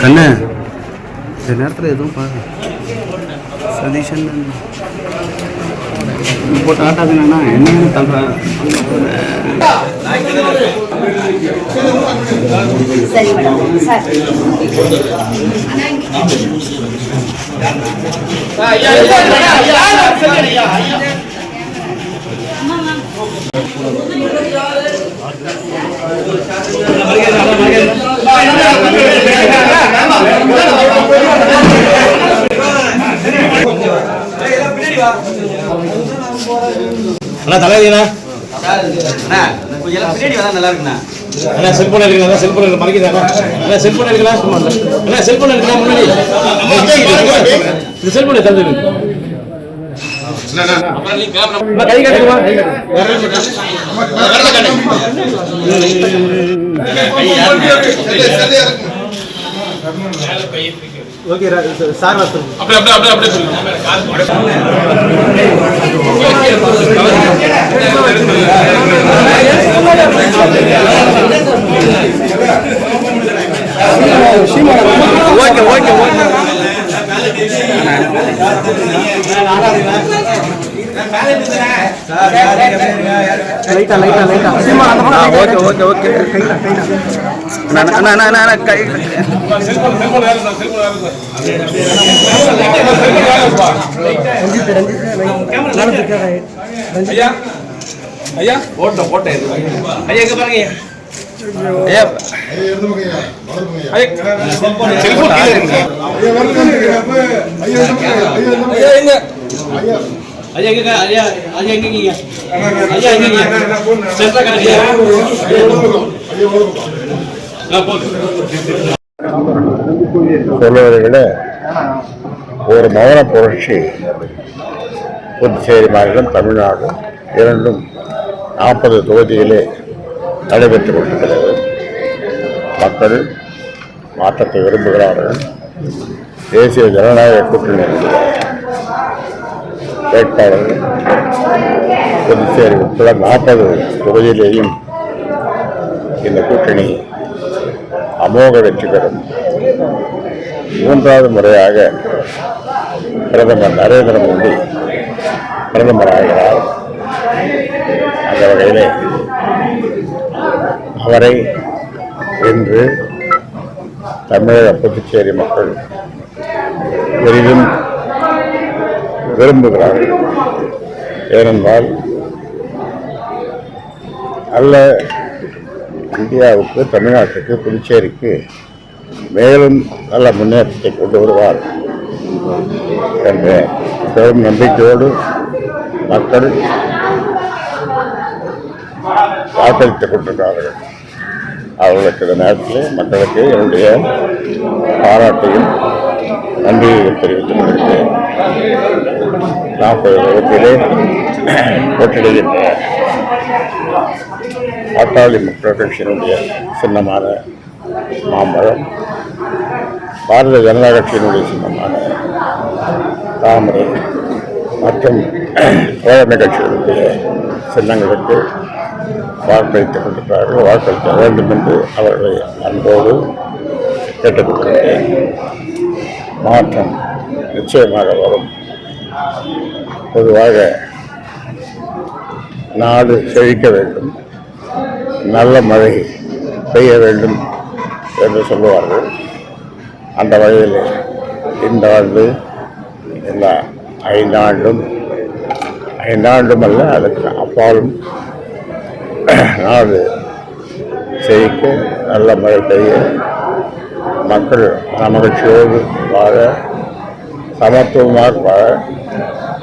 கண்ணு இந்த நேரத்தில் எதுவும் பாரு சதீஷன் போட்டு ஆட்டாதுண்ணா என்ன தள்ளுறேன் சரி மேடம் சார் அண்ணா தலைவலிண்ணா அண்ணா இருக்குண்ணா. அண்ணா செல்போன் எடுக்கலாம் செல்போன் எடுக்க மறைக்குதா அண்ணா செல்போன் எடுக்கலாம் அண்ணா செல்போன் எடுக்கலாம் முன்னாடி? செல்போன் தந்து கை காட்டுமா ஓகே சார் வாசல் ஓகே ஓகே ஓகே. லைட்டா லைட்டா லைட்டா சீமா அந்த பக்கம் ஓகே ஓகே ஓகே அண்ணா அண்ணா அண்ணா அண்ணா கை. ஐயா போட்ட போட்ட ஐயா செல்போன் எங்க ஐயா. ஐயா எங்க ஐயா எங்க சொல்வதை விட ஒரு மௌன புரட்சி புதுச்சேரி மாநிலம் தமிழ்நாடு இரண்டும் நாற்பது தொகுதிகளே நடைபெற்றுக் கொண்டிருக்கிறது மக்கள் மாற்றத்தை விரும்புகிறார்கள். தேசிய ஜனநாயக கூட்டணி வேட்பாளர்கள் புதுச்சேரி உட்பட நாற்பது தொகுதியிலேயும் இந்த கூட்டணி அமோக வெற்றி பெறும். மூன்றாவது முறையாக பிரதமர் நரேந்திர மோடி பிரதமராகிறார். அந்த வகையிலே அவரை என்று தமிழக புதுச்சேரி மக்கள் பெரிதும் விரும்புகிறார்கள். ஏனென்றால் நல்ல இந்தியாவுக்கு தமிழ்நாட்டுக்கு புதுச்சேரிக்கு மேலும் நல்ல முன்னேற்றத்தை கொண்டு வருவார் என்ற பெரும் நம்பிக்கையோடு மக்கள் வாக்களித்துக் கொண்டிருக்கிறார்கள். அவர்களுக்கு இந்த நேரத்தில் மக்களுக்கு என்னுடைய பாராட்டையும் நன்றியையும் தெரிவித்துக் கொள்கிறேன். நாற்பது வகுப்பிலே போட்டியிடுகின்ற பாட்டாளி மக்கள் கட்சியினுடைய சின்னமான மாம்பழம் பாரதிய ஜனதா கட்சியினுடைய சின்னமான தாமரை மற்றும் தோழமை கட்சிகளுடைய சின்னங்களுக்கு வாக்களித்துக் கொண்டிருக்கிறார்கள் வாக்களிக்க வேண்டும் என்று அவர்களை அன்போடு கேட்டுக்கொள்கிறேன் மாற்றம் நிச்சயமாக வரும். பொதுவாக நாடு செழிக்க வேண்டும். நல்ல மழை பெய்ய வேண்டும் என்று சொல்லுவார்கள். அந்த வகையில் இந்த ஆண்டு இந்த ஐந்தாண்டும் ஐந்தாண்டும் அல்ல அதுக்கு அப்பாலும் நாடு செழிக்க நல்ல மழை பெய்ய மக்கள் மகிழ்ச்சியோடு வாழ சமத்துவமாக வாழ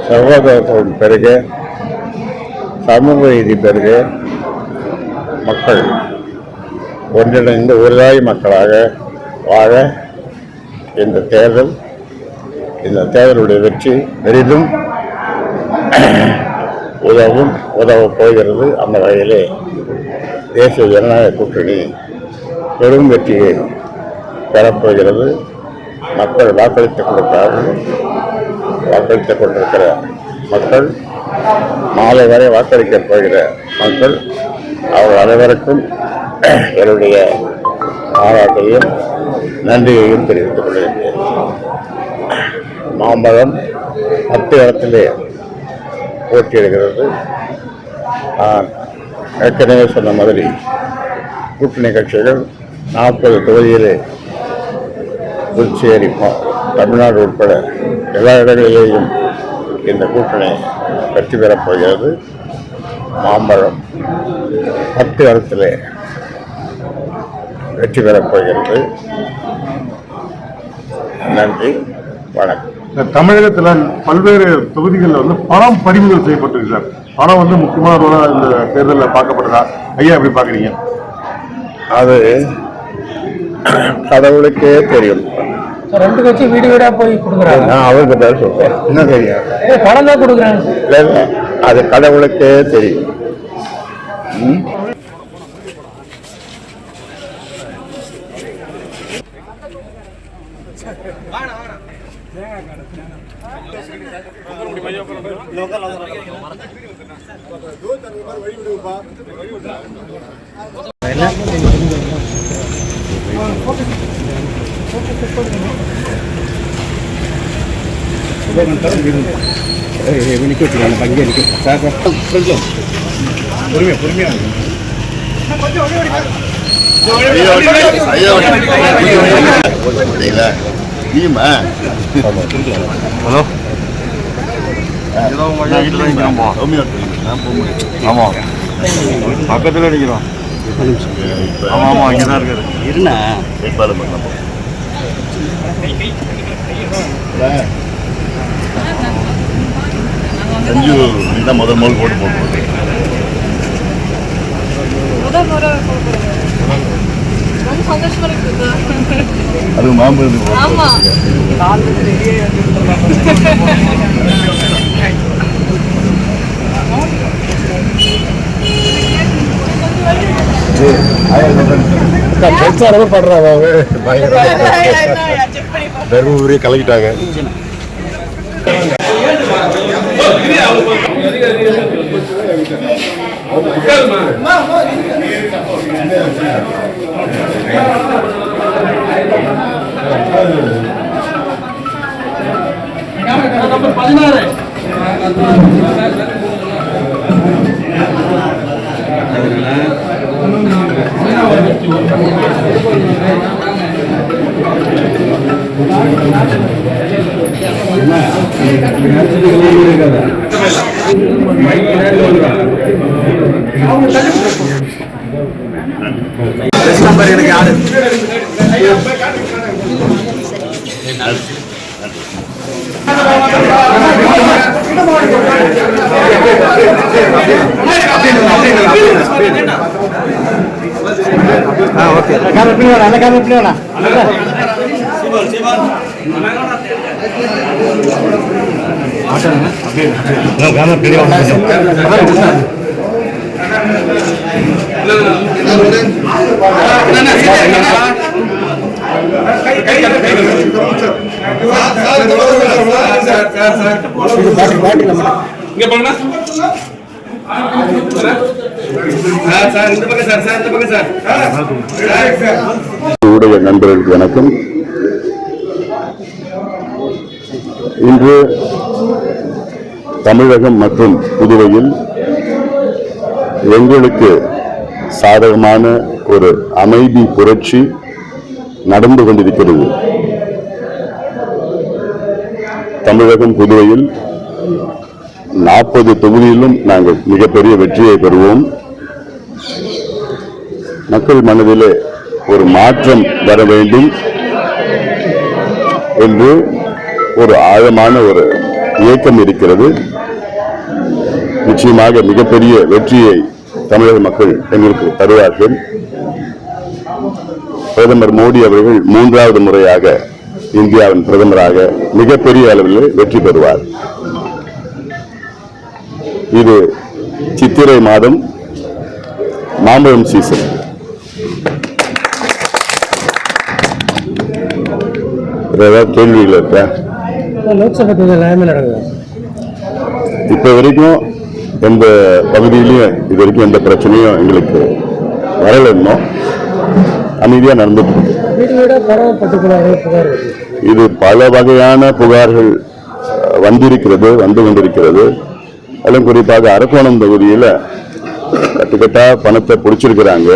சகோதரத்துவம் பெருக சமூக நீதி பெருக மக்கள் ஒன்றிணைந்து ஒருதாய் மக்களாக வாழ இந்த தேர்தல் இந்த தேர்தலுடைய வெற்றி பெரிதும் உதவும் உதவ போகிறது அந்த வகையிலே தேசிய ஜனநாயக கூட்டணி பெரும் வெற்றியை பெறப்போகிறது. மக்கள் வாக்களித்துக் கொடுத்தார்கள் வாக்களித்துக் கொண்டிருக்கிற மக்கள் மாலை வரை வாக்களிக்கப் போகிற மக்கள் அவர்கள் அனைவருக்கும் என்னுடைய பாராட்டையும் நன்றியையும் தெரிவித்துக் கொள்கின்றேன். மாம்பழம் பத்து இடத்திலே போட்டியிடுகிறது. நான் ஏற்கனவே சொன்ன மாதிரி கூட்டணி கட்சிகள் நாற்பது தொகுதியிலே புதுச்சேரி தமிழ்நாடு உட்பட எல்லா இடங்களிலேயும் இந்த கூட்டணி வெற்றி பெறப்போகிறது மாம்பழம் பத்து இடத்திலே வெற்றி பெறப்போகிறது நன்றி வணக்கம். தமிழகத்துல பல்வேறு தொகுதிகளில் வந்து பணம் பறிமுதல் செய்யப்பட்டிருக்கு சார். பணம் வந்து முக்கியமான ரோலா இந்த தேர்தலில் பார்க்கப்பட்டதா? ஐயா எப்படி பாக்குறீங்க அது கடவுளுக்கே தெரியும். ரெண்டு கட்சி வீடு வீடா போய் கொடுக்குறாங்க. நான் அவருக்கு தான் சொல்றேன். என்ன தெரியும் பணம் தான் கொடுக்குறாங்க. அது கடவுளுக்கே தெரியும். ம்? நிக்க வச்சுருக்காங்க பங்கே நிக்க சார் சார் ஹலோ ஆமா. பக்கத்துல நிக்கிறோம். ஆமா ஆமா இங்கதான் இருக்காரு. இருண்ணா. சஞ்சு தான் முதல் முதல் போட்டு போட்டு. முதல் ரொம்ப சந்தோஷமா இருக்குது. அது மாம்பழம் ஆமா பிரச்சாரமே பண்றாங்க அவங்க கலக்கிட்டாங்க பதினாறு. நம்பர் ஆ ஓகே. இங்க பாருங்க சார் சார். இந்த ஊடக நண்பர்களுக்கு வணக்கம். இன்று தமிழகம் மற்றும் புதுவையில் எங்களுக்கு சாதகமான ஒரு அமைதி புரட்சி நடந்து கொண்டிருக்கிறது. தமிழகம் புதுவையில் நாற்பது தொகுதியிலும் நாங்கள் மிகப்பெரிய வெற்றியை பெறுவோம். மக்கள் மனதிலே ஒரு மாற்றம் வர வேண்டும் என்று ஒரு ஆழமான ஒரு இயக்கம் இருக்கிறது. நிச்சயமாக மிகப்பெரிய வெற்றியை தமிழக மக்கள் எங்களுக்கு தருவார்கள். பிரதமர் மோடி அவர்கள் மூன்றாவது முறையாக இந்தியாவின் பிரதமராக மிகப்பெரிய அளவில் வெற்றி பெறுவார். இது சித்திரை மாதம் மாம்பழம் சீசன் ஏதாவது கேள்விகள் இருக்கா? லோக்சபா தேர்தல் இப்ப வரைக்கும் எந்த பகுதியிலையும் இது வரைக்கும் எந்த பிரச்சனையும் எங்களுக்கு வரல இன்னும். அமைதியா நடந்துட்டு இது பல வகையான புகார்கள் வந்திருக்கிறது வந்து கொண்டிருக்கிறது. அதிலும் குறிப்பாக அரக்கோணம் தொகுதியில் கட்டுக்கட்டா பணத்தை பிடிச்சிருக்கிறாங்க.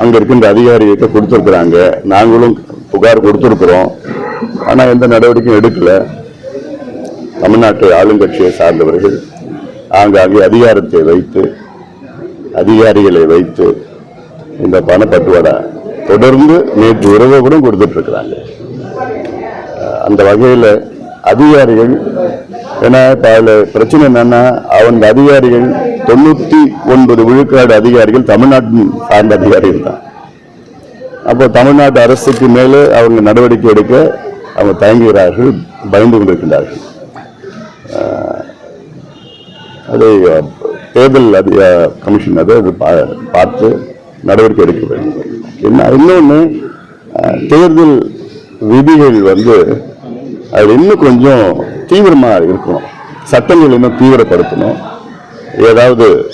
அங்க இருக்கின்ற அதிகாரிகிட்ட கொடுத்துருக்குறாங்க. நாங்களும் புகார் கொடுத்துருக்குறோம். ஆனா எந்த நடவடிக்கையும் எடுக்கல. தமிழ்நாட்டு ஆளுங்கட்சியை சார்ந்தவர்கள் ஆங்காங்கே அதிகாரத்தை வைத்து அதிகாரிகளை வைத்து இந்த பணப்பட்டுவாடா தொடர்ந்து நேற்று உறவை கூட கொடுத்துட்டு இருக்கிறாங்க அந்த வகையில் அதிகாரிகள் ஏன்னா இப்போ அதில் பிரச்சனை என்னன்னா அவங்க அதிகாரிகள் தொண்ணூற்றி ஒன்பது விழுக்காடு அதிகாரிகள் தமிழ்நாட்டின் சார்ந்த அதிகாரிகள் தான். அப்போ தமிழ்நாட்டு அரசுக்கு மேலே அவங்க நடவடிக்கை எடுக்க அவங்க தயங்குகிறார்கள் பயந்து கொண்டிருக்கின்றார்கள். அதை தேர்தல் அதிக கமிஷன் அதை அது பா- பார்த்து நடவடிக்கை எடுக்க வேண்டும். என்ன இன்னொன்று தேர்தல் விதிகள் வந்து அது இன்னும் கொஞ்சம் தீவிரமாக இருக்கணும். சட்டங்கள் இன்னும் தீவிரப்படுத்தணும். ஏதாவது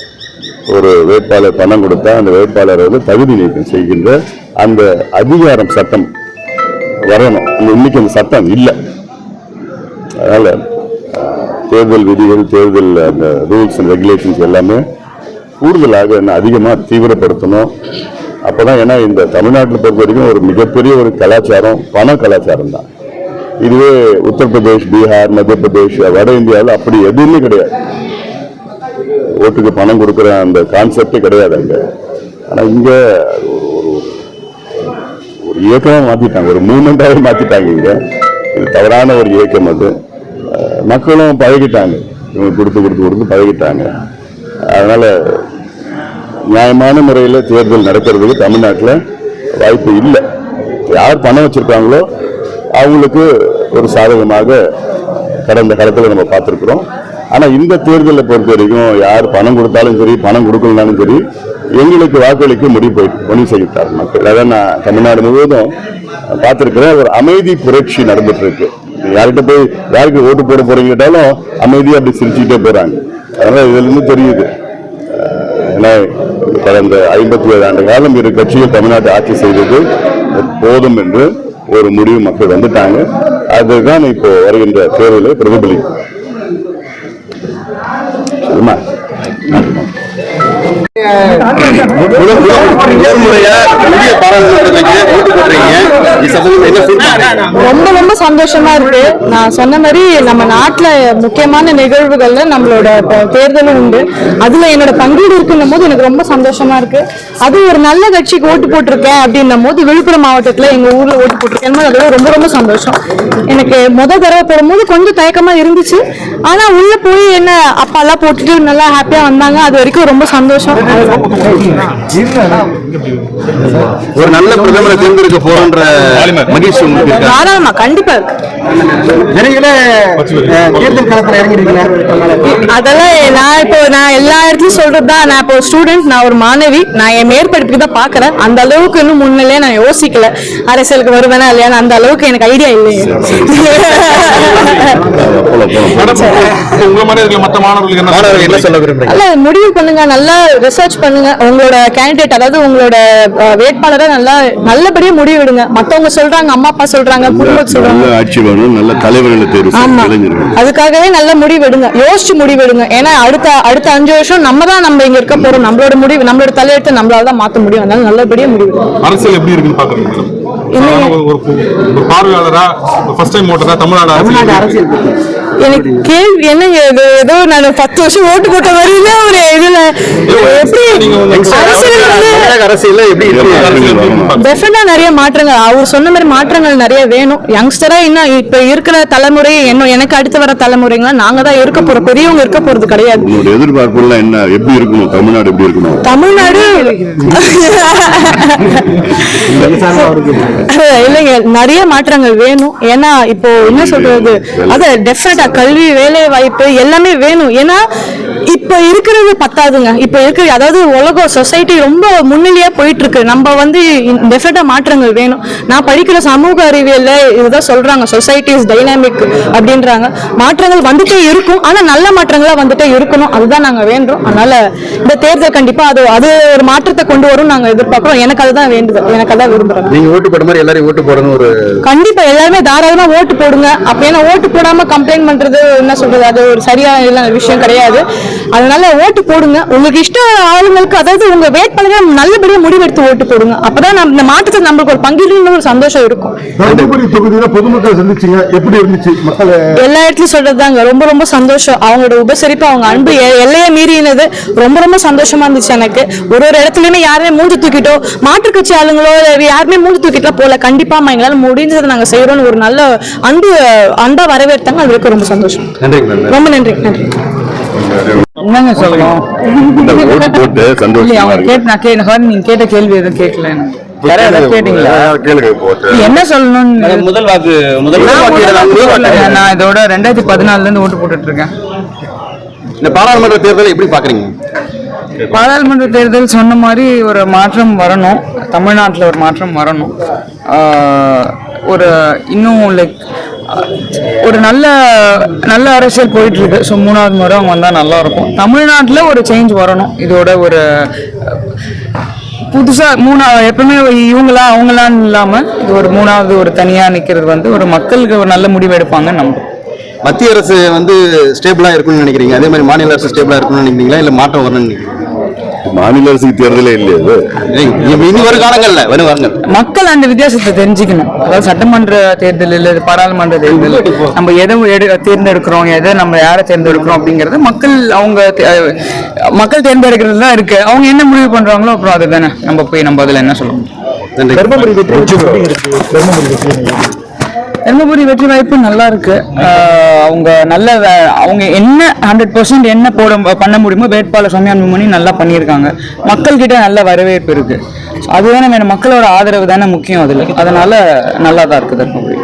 ஒரு வேட்பாளர் பணம் கொடுத்தா அந்த வேட்பாளரை வந்து தகுதி நீக்கம் செய்கின்ற அந்த அதிகாரம் சட்டம் வரணும். இன்னைக்கு அந்த சட்டம் இல்லை. அதனால் தேர்தல் விதிகள் தேர்தல் அந்த ரூல்ஸ் அண்ட் ரெகுலேஷன்ஸ் எல்லாமே கூடுதலாக என்ன அதிகமாக தீவிரப்படுத்தணும். அப்பதான் ஏன்னா இந்த தமிழ்நாட்டில் பொறுத்த வரைக்கும் ஒரு மிகப்பெரிய ஒரு கலாச்சாரம் பண கலாச்சாரம் தான். இதுவே உத்தரப்பிரதேஷ் பீகார் மத்திய பிரதேஷ் வட இந்தியாவில் அப்படி எதுவுமே கிடையாது. ஓட்டுக்கு பணம் கொடுக்குற அந்த கான்செப்டே கிடையாது அங்க. ஆனா இங்க ஒரு ஒரு ஒரு இயக்கமா மாத்திட்டாங்க ஒரு மூமெண்ட்டாகவே மாற்றிட்டாங்க இங்கே. இது தவறான ஒரு இயக்கம் அது. மக்களும் பழகிட்டாங்க. இவங்க கொடுத்து கொடுத்து கொடுத்து பழகிட்டாங்க. அதனால் நியாயமான முறையில் தேர்தல் நடக்கிறதுக்கு தமிழ்நாட்டில் வாய்ப்பு இல்லை. யார் பணம் வச்சுருக்காங்களோ அவங்களுக்கு ஒரு சாதகமாக கடந்த காலத்தில் நம்ம பார்த்துருக்குறோம். ஆனால் இந்த தேர்தலை பொறுத்த வரைக்கும் யார் பணம் கொடுத்தாலும் சரி பணம் கொடுக்கலனாலும் சரி எங்களுக்கு வாக்களிக்க முடிவு போய் முடிவு செய்கிறார் மக்கள். அதான் நான் தமிழ்நாடு முழுவதும் பார்த்திருக்கிறேன். ஒரு அமைதி புரட்சி நடந்துட்டு இருக்கு. யார்கிட்ட போய் யாருக்கு ஓட்டு போட போறீங்க கேட்டாலும் அமைதியாக அப்படி சிரிச்சுக்கிட்டே போகிறாங்க அதனால் இதுல இருந்து தெரியுது. ஏன்னா கடந்த ஐம்பத்தி ஏழு ஆண்டு காலம் இரு கட்சிகள் தமிழ்நாட்டை ஆட்சி செய்தது போதும் என்று ஒரு முடிவு மக்கள் வந்துட்டாங்க. அதுதான் இப்போ வருகின்ற தேர்தலை பிரதிபலிக்கும். சரிம்மா ரொம்ப ரொம்ப சந்தோஷமா இருக்கு. நான் சொன்ன மாதிரி நம்ம நாட்டுல முக்கியமான நிகழ்வுகள்ல நம்மளோட தேர்தலும் உண்டு. அதுல என்னோட பங்கீடு இருக்குன்னும் போது எனக்கு ரொம்ப சந்தோஷமா இருக்கு. அது ஒரு நல்ல கட்சிக்கு ஓட்டு போட்டிருக்கேன் அப்படின்னும் போது விழுப்புரம் மாவட்டத்துல எங்க ஊர்ல ஓட்டு போட்டிருக்கேன். அதெல்லாம் ரொம்ப ரொம்ப சந்தோஷம். எனக்கு முத தடவை போடும்போது கொஞ்சம் தயக்கமா இருந்துச்சு. ஆனா உள்ள போய் என்ன அப்பா எல்லாம் போட்டுட்டு நல்லா ஹாப்பியா வந்தாங்க. அது வரைக்கும் ரொம்ப சந்தோஷம். ஒரு நல்ல பிரதமரை தேர்ந்தெடுக்க போறன்ற மகிழ்ச்சி உங்களுக்கு இருக்கா? தாராளமா கண்டிப்பா இருக்கு. தேர்தல் களத்தில் இறங்கிருக்கீங்க. அதெல்லாம் நான் இப்போ நான் எல்லா இடத்துலயும் சொல்றது தான். நான் இப்போ ஸ்டூடெண்ட் நான் ஒரு மாணவி. நான் என் மேற்படிப்புக்கு தான் பாக்குறேன் அந்த அளவுக்கு இன்னும் முன்னிலே நான் யோசிக்கல. அரசியலுக்கு வருவேனா இல்லையா? அந்த அளவுக்கு எனக்கு ஐடியா இல்லையே. முடிவு பண்ணுங்க. நல்லா ரிசர்ச் பண்ணுங்க. உங்களோட கேண்டிடேட் அதாவது உங்களோட வேட்பாளரை நல்லா நல்லபடியா முடிவு எடுங்க மத்தவங்க சொல்றாங்க அம்மா அப்பா சொல்றாங்க குடும்பம் சொல்றாங்க. நல்ல ஆட்சி வேணும் நல்ல தலைவர்களை தேர்வு ஆமா. அதுக்காகவே நல்ல முடிவெடுங்க. யோசிச்சு முடிவெடுங்க. ஏன்னா அடுத்த அடுத்த அஞ்சு வருஷம் நம்ம தான் நம்ம இங்க இருக்க போறோம். நம்மளோட முடிவு நம்மளோட தலையெழுத்து நம்மளால தான் மாத்த முடியும். அதனால நல்லபடியா முடிவு அரசியல் எப்படி இருக்குன்னு பாக்குறீங்க ஒரு பார்வையாளரா ஃபர்ஸ்ட் டைம் ஓட்டரா தமிழ்நாடு அரசியல் எனக்கு கேள்வி என்ன இது? ஏதோ நான் பத்து வருஷம் ஓட்டு போட்ட மாதிரி ஒரு இதுல எப்படி நிறைய மாற்றங்கள். அவர் சொன்ன மாதிரி மாற்றங்கள் நிறைய வேணும். யங்ஸ்டரா இன்னும் இப்ப இருக்கிற தலைமுறை என்ன எனக்கு அடுத்து வர தலைமுறைங்களாம் நாங்க தான் இருக்க போறோம். பெரியவங்க இருக்க போறது கிடையாது. எதிர்பார்ப்புலாம் என்ன? எப்படி இருக்கணும்? தமிழ்நாடு எப்படி இருக்கணும்? தமிழ்நாடு இல்லைங்க. நிறைய மாற்றங்கள் வேணும். ஏன்னா இப்போ என்ன சொல்றது? அது டெஃபினட்டா கல்வி வேலை வாய்ப்பு எல்லாமே வேணும். ஏன்னா இப்ப இருக்கிறது பத்தாதுங்க. இப்ப இருக்கிற அதாவது உலகம் சொசைட்டி ரொம்ப முன்னிலையா போயிட்டு இருக்கு நம்ம வந்து டெஃபினட்டா மாற்றங்கள் வேணும். நான் படிக்கிற சமூக அறிவியல்ல இதுதான் சொல்றாங்க. சொசைட்டி இஸ் டைனாமிக் அப்படின்றாங்க. மாற்றங்கள் வந்துட்டே இருக்கும். ஆனா நல்ல மாற்றங்களா வந்துட்டே இருக்கணும். அதுதான் நாங்க வேண்டுறோம் அதனால இந்த தேர்தல் கண்டிப்பா அது அது ஒரு மாற்றத்தை கொண்டு வரும் நாங்க எதிர்பார்க்கிறோம். எனக்கு அதுதான் வேண்டுதல். எனக்கு அதான் விரும்புறேன். நீங்க ஓட்டு போட்ட மாதிரி எல்லாரையும் ஓட்டு போடணும் ஒரு கண்டிப்பா எல்லாருமே தாராளமா ஓட்டு போடுங்க. அப்ப ஏன்னா ஓட்டு போடாம கம்ப்ளைண்ட் பண்றது என்ன சொல்றது அது ஒரு சரியான இல்ல விஷயம் கிடையாது. அதனால ஓட்டு போடுங்க. உங்களுக்கு இஷ்ட ஆளுங்களுக்கு அதாவது உங்க வேட்பாளர்கள் நல்லபடியா முடிவெடுத்து ஓட்டு போடுங்க. அப்பதான் நம்ம இந்த மாற்றத்தை நம்மளுக்கு ஒரு பங்கீடுன்னு ஒரு சந்தோஷம் இருக்கும். பொதுமக்கள் சந்திச்சீங்க. எப்படி இருந்துச்சு எல்லா இடத்துலயும் சொல்றதுதாங்க. ரொம்ப ரொம்ப சந்தோஷம். அவங்களோட உபசரிப்பு அவங்க அன்பு எல்லையை மீறினது ரொம்ப ரொம்ப சந்தோஷமா இருந்துச்சு எனக்கு. ஒரு ஒரு இடத்துலயுமே யாருமே மூஞ்சி தூக்கிட்டோ மாற்றுக் கட்சி ஆளுங்களோ யாருமே மூஞ்சி தூக்கிட்டுலாம் போல கண்டிப்பா எங்களால முடிஞ்சதை நாங்க செய்யறோம்னு ஒரு நல்ல அன்பு அன்பா வரவேற்றாங்க அதுக்கு ரொம்ப சந்தோஷம். நன்றிங்க மேம். ரொம்ப நன்றி நன்றி. என்னங்க சந்தோஷமா இருக்கு. கேட்டு நான் கே ஹார்ன் நீங்க கேட்ட கேள்வி எதுவும் கேட்கல என்ன சொல்லணும்னு? முதல் வாக்கு முதல் நான் வாக்கு முதல்ல முதல் வாக்கு. சொல்லல. நான் இதோட ரெண்டாயிரத்தி பதினாலுல இருந்து ஓட்டு போட்டுட்டு இருக்கேன். இந்த பாராளுமன்ற தேர்தலை எப்படி பாக்குறீங்க? பாராளுமன்ற தேர்தல் சொன்ன மாதிரி ஒரு மாற்றம் வரணும். தமிழ்நாட்டில் ஒரு மாற்றம் வரணும். ஆஹ் ஒரு இன்னும் லைக் ஒரு நல்ல நல்ல அரசியல் போயிட்டு இருக்கு ஸோ மூணாவது முறை அவங்க வந்தால் நல்லா இருக்கும் தமிழ்நாட்டில் ஒரு சேஞ்ச் வரணும். இதோட ஒரு புதுசாக மூணா எப்பவுமே இவங்களா அவங்களான்னு இல்லாமல் இது ஒரு மூணாவது ஒரு தனியாக நிற்கிறது வந்து ஒரு மக்களுக்கு ஒரு நல்ல முடிவு எடுப்பாங்கன்னு நம்புறேன் மத்திய அரசு வந்து ஸ்டேபிளா இருக்கும்னு நினைக்கிறீங்க? அதே மாதிரி மாநில அரசு ஸ்டேபிளா இருக்கணும்னு நினைக்கிறீங்களா? இல்ல மாற்றம் வரணும்னு நினைக்கிறீங்க மாநில அரசுக்கு தேர்தலே இல்லையா இனி- வரும் காலங்கள்ல வரும் வாருங்கள் மக்கள் அந்த வித்தியாசத்தை தெரிஞ்சுக்கணும். அதாவது சட்டமன்ற தேர்தல் இல்ல பாராளுமன்ற தேர்தல் நம்ம எதை எடு தேர்ந்தெடுக்கிறோம் எதை நம்ம யாரை தேர்ந்தெடுக்கிறோம் அப்படிங்கறது மக்கள் அவங்க மக்கள் தேர்ந்தெடுக்கிறது தான் இருக்கு. அவங்க என்ன முடிவு பண்றாங்களோ அப்புறம் அதுதானே. நம்ம போய் நம்ம அதுல என்ன சொல்ல முடியும்? நன்றி. தர்மபுரி வெற்றி வாய்ப்பு நல்லா இருக்கு. அவங்க நல்ல அவங்க என்ன ஹண்ட்ரட் பர்சன்ட் என்ன போட பண்ண முடியுமோ வேட்பாளர் சௌமியா அன்புமணி நல்லா பண்ணியிருக்காங்க. மக்கள் கிட்ட நல்ல வரவேற்பு இருக்கு. அது அதுதானே வேணும் மக்களோட ஆதரவு தானே முக்கியம் அதுல. அதனால நல்லா தான் இருக்கு தர்மபுரி.